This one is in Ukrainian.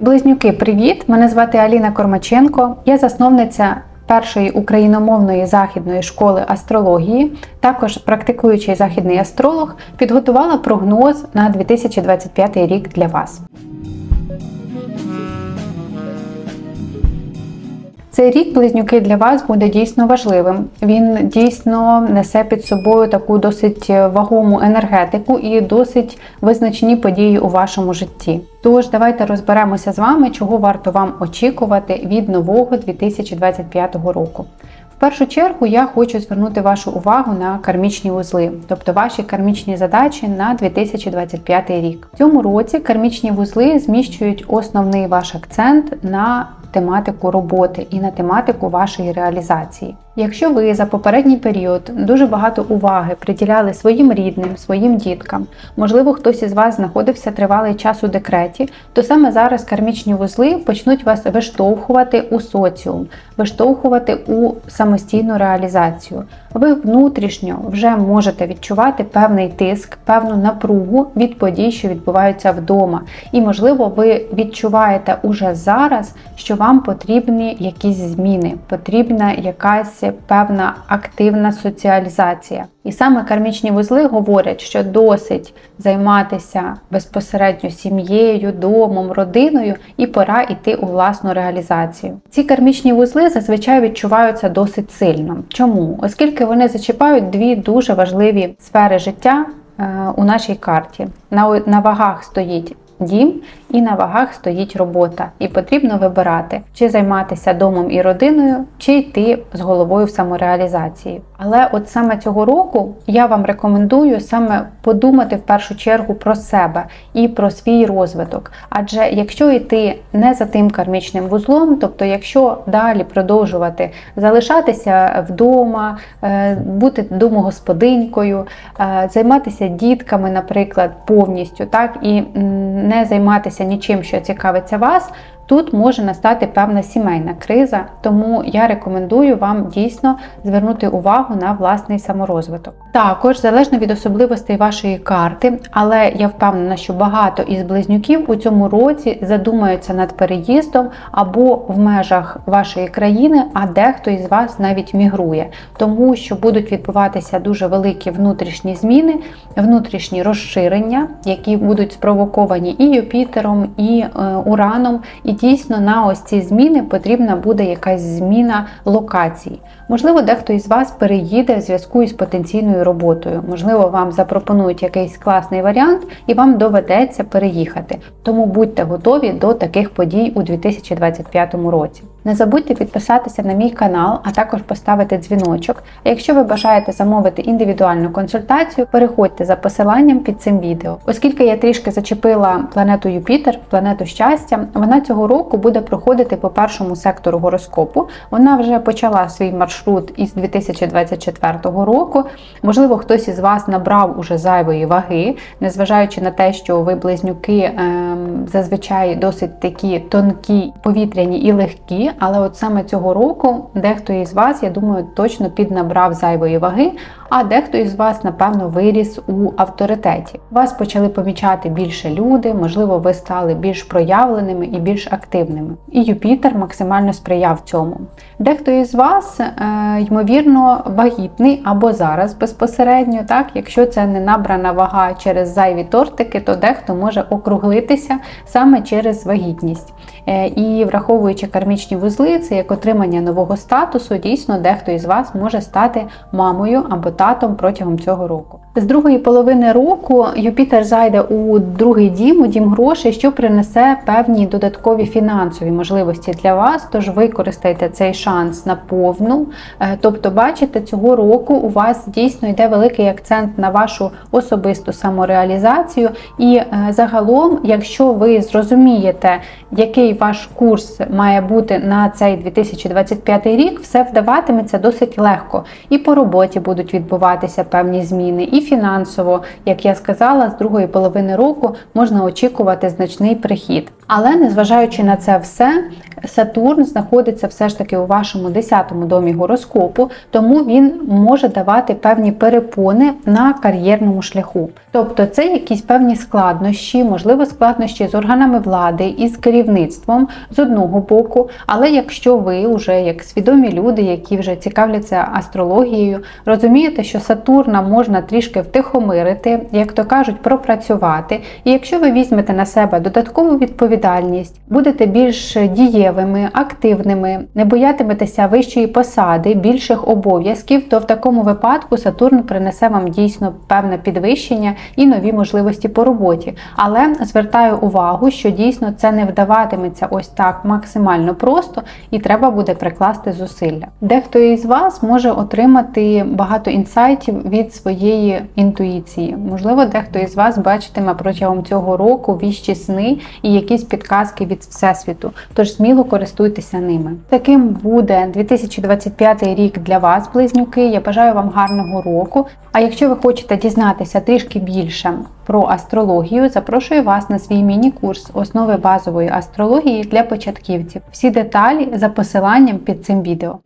Близнюки, привіт! Мене звати Аліна Кормаченко. Я засновниця першої україномовної західної школи астрології, також практикуючий західний астролог, підготувала прогноз на 2025 рік для вас. Цей рік близнюки для вас буде дійсно важливим. Він дійсно несе під собою таку досить вагому енергетику і досить визначні події у вашому житті. Тож давайте розберемося з вами, чого варто вам очікувати від нового 2025 року. В першу чергу я хочу звернути вашу увагу на кармічні вузли, тобто ваші кармічні задачі на 2025 рік. В цьому році кармічні вузли зміщують основний ваш акцент на тематику роботи і на тематику вашої реалізації. Якщо ви за попередній період дуже багато уваги приділяли своїм рідним, своїм діткам, можливо, хтось із вас знаходився тривалий час у декреті, то саме зараз кармічні вузли почнуть вас виштовхувати у соціум, виштовхувати у самостійну реалізацію. Ви внутрішньо вже можете відчувати певний тиск, певну напругу від подій, що відбуваються вдома. І, можливо, ви відчуваєте уже зараз, що вам потрібні якісь зміни, потрібна якась певна активна соціалізація. І саме кармічні вузли говорять, що досить займатися безпосередньо сім'єю, домом, родиною, і пора йти у власну реалізацію. Ці кармічні вузли зазвичай відчуваються досить сильно. Чому? Оскільки вони зачіпають дві дуже важливі сфери життя е, у нашій карті. На вагах стоїть дім і на вагах стоїть робота. І потрібно вибирати, чи займатися домом і родиною, чи йти з головою в самореалізації. Але от саме цього року я вам рекомендую саме подумати в першу чергу про себе і про свій розвиток. Адже якщо йти не за тим кармічним вузлом, тобто якщо далі продовжувати залишатися вдома, е, бути домогосподинькою, е, займатися дітками, наприклад, повністю, так і не займатися нічим, що цікавиться вас, тут може настати певна сімейна криза, тому я рекомендую вам дійсно звернути увагу на власний саморозвиток. Також залежно від особливостей вашої карти, але я впевнена, що багато із близнюків у цьому році задумаються над переїздом або в межах вашої країни, а дехто із вас навіть мігрує, тому що будуть відбуватися дуже великі внутрішні зміни, внутрішні розширення, які будуть спровоковані і Юпітером, і е, Ураном. І дійсно на ось ці зміни потрібна буде якась зміна локацій. Можливо, дехто із вас переїде в зв'язку із потенційною роботою. Можливо, вам запропонують якийсь класний варіант і вам доведеться переїхати. Тому будьте готові до таких подій у 2025 році. Не забудьте підписатися на мій канал, а також поставити дзвіночок. А якщо ви бажаєте замовити індивідуальну консультацію, переходьте за посиланням під цим відео. Оскільки я трішки зачепила планету Юпітер, планету щастя, вона цього року буде проходити по першому сектору гороскопу. Вона вже почала свій маршрут із 2024 року. Можливо, хтось із вас набрав уже зайвої ваги, незважаючи на те, що ви близнюки ем, зазвичай досить такі тонкі, повітряні і легкі. Але от саме цього року дехто із вас, я думаю, точно піднабрав зайвої ваги, а дехто із вас, напевно, виріс у авторитеті. Вас почали помічати більше люди, можливо, ви стали більш проявленими і більш активними. І Юпітер максимально сприяв цьому. Дехто із вас, е, ймовірно, вагітний або зараз безпосередньо, так, якщо це не набрана вага через зайві тортики, то дехто може округлитися саме через вагітність. Е, І враховуючи кармічні вузли, це як отримання нового статусу, дійсно дехто із вас може стати мамою або татом протягом цього року. З другої половини року Юпітер зайде у другий дім, у дім грошей, що принесе певні додаткові фінансові можливості для вас. Тож використайте цей шанс на повну. Е, Тобто, бачите, цього року у вас дійсно йде великий акцент на вашу особисту самореалізацію. І е, загалом, якщо ви зрозумієте, який ваш курс має бути на цей 2025 рік, все вдаватиметься досить легко. І по роботі будуть відбуватися певні зміни, і фінансово, як я сказала, з другої половини року можна очікувати значний прихід. Але незважаючи на це все, Сатурн знаходиться все ж таки у вашому 10-му домі гороскопу, тому він може давати певні перепони на кар'єрному шляху. Тобто це якісь певні складнощі, можливо, складнощі з органами влади і з керівництвом з одного боку. Але якщо ви вже як свідомі люди, які вже цікавляться астрологією, розумієте, що Сатурна можна трішки втихомирити, як то кажуть, пропрацювати. І якщо ви візьмете на себе додаткову відповідальність, будете більш дієвими, активними, не боятиметеся вищої посади, більших обов'язків, то в такому випадку Сатурн принесе вам дійсно певне підвищення і нові можливості по роботі. Але звертаю увагу, що дійсно це не вдаватиметься ось так максимально просто, і треба буде прикласти зусилля. Дехто із вас може отримати багато інсайтів від своєї інтуїції. Можливо, дехто із вас бачитиме протягом цього року віщі сни і якісь підказки від всесвіту. Тож сміло користуйтеся ними. Таким буде 2025 рік для вас, близнюки. Я бажаю вам гарного року. А якщо ви хочете дізнатися трішки більше про астрологію, запрошую вас на свій міні-курс основи базової астрології для початківців. Всі деталі за посиланням під цим відео.